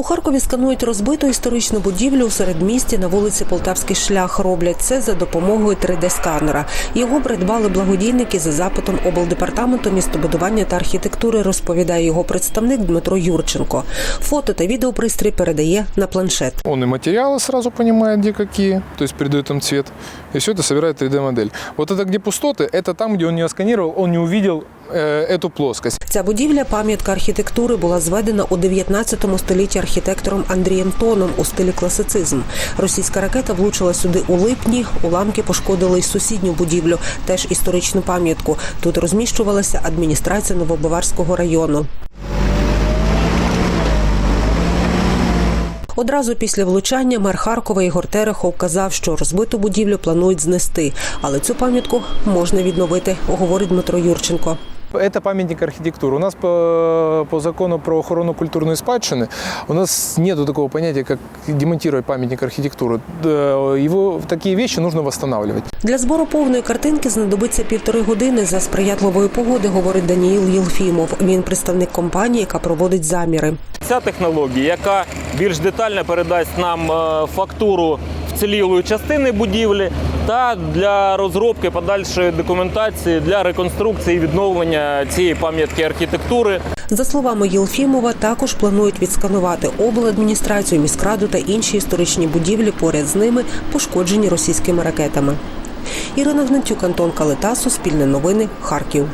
У Харкові сканують розбиту історичну будівлю у середмісті на вулиці Полтавський шлях. Роблять це за допомогою 3D-сканера. Його придбали благодійники за запитом облдепартаменту містобудування та архітектури, розповідає його представник Дмитро Юрченко. Фото та відеопристрій передає на планшет. Он и материалы сразу понимает, где какие, то есть передает им цвет. И все это собирает 3D-модель. Вот это где пустоты, это там, где он не отсканировал, он не увидел э, эту плоскость. Ця будівля, пам'ятка архітектури, була зведена у 19 столітті архітектором Андрієм Тоном у стилі класицизм. Російська ракета влучила сюди у липні. Уламки пошкодили й сусідню будівлю, теж історичну пам'ятку. Тут розміщувалася адміністрація Новобаварського району. Одразу після влучання мер Харкова Ігор Терехов казав, що розбиту будівлю планують знести, але цю пам'ятку можна відновити, говорить Дмитро Юрченко. Это памятник архитектуры. У нас по, по закону про охорону культурной спадщины у нас нет такого понятия, как демонтировать памятник архитектуры. Э, Его такие вещи нужно восстанавливать. Для збору повної картинки знадобиться півтори години за сприятливої погоди, говорить Даніїл Єлфімов. Він представник компанії, яка проводить заміри. Ця технологія, яка більш детально передасть нам е, фактуру вцілілої частини будівлі та для розробки подальшої документації для реконструкції і відновлення цієї пам'ятки архітектури. За словами Єлфімова, також планують відсканувати обладміністрацію, міськраду та інші історичні будівлі поряд з ними, пошкоджені російськими ракетами. Ірина Гнатюк, Антон Калита, Суспільне новини, Харків.